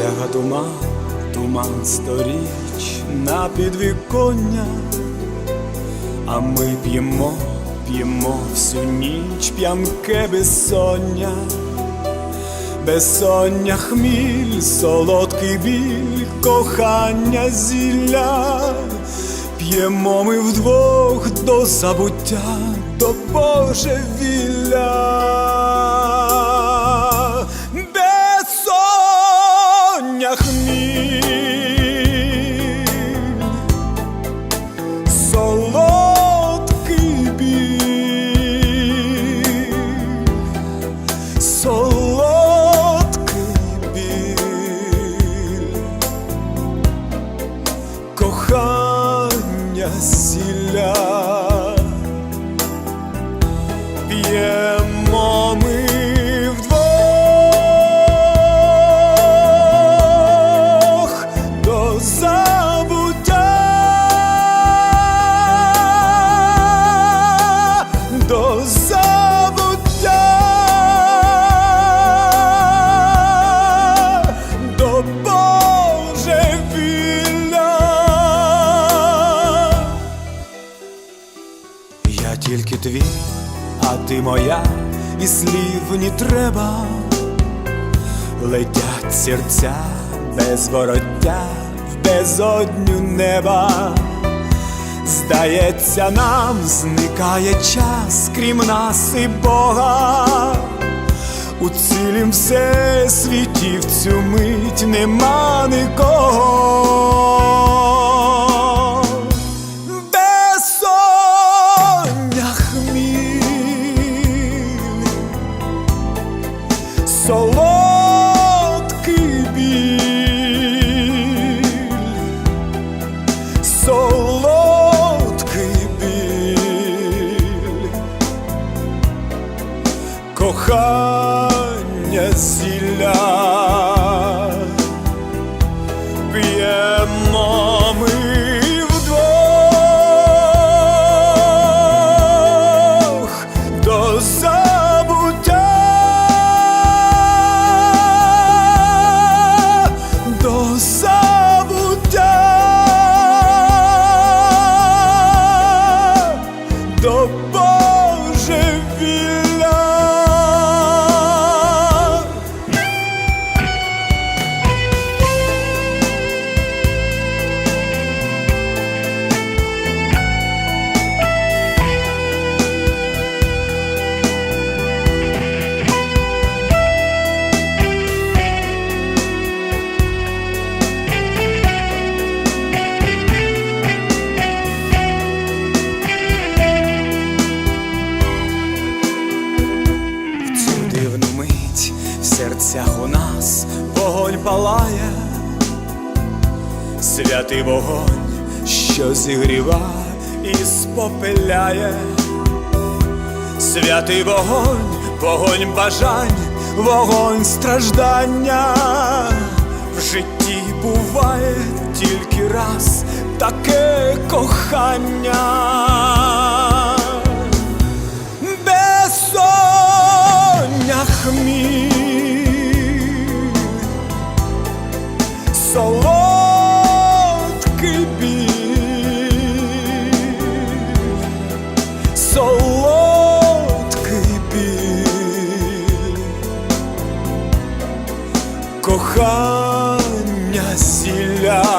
Ляга туман, туман сторіч на підвіконня, а ми п'ємо, п'ємо всю ніч, п'янке безсоння, безсоння хміль, солодкий біль, кохання зілля, п'ємо ми вдвох до забуття, до божевілля. Сілля. Твій, а ти моя, і слів не треба. Летять серця без вороття в безодню неба. Здається, нам зникає час, крім нас і Бога. У цілім всесвіті в цю мить нема нікого. Солодкий біль, солодкий біль, кохання зілля. П'ємо божевілля. Серцях у нас вогонь палає, святий вогонь, що зігріва і спопиляє, святий вогонь, вогонь бажань, вогонь страждання. В житті буває тільки раз таке кохання. Кохання сілля.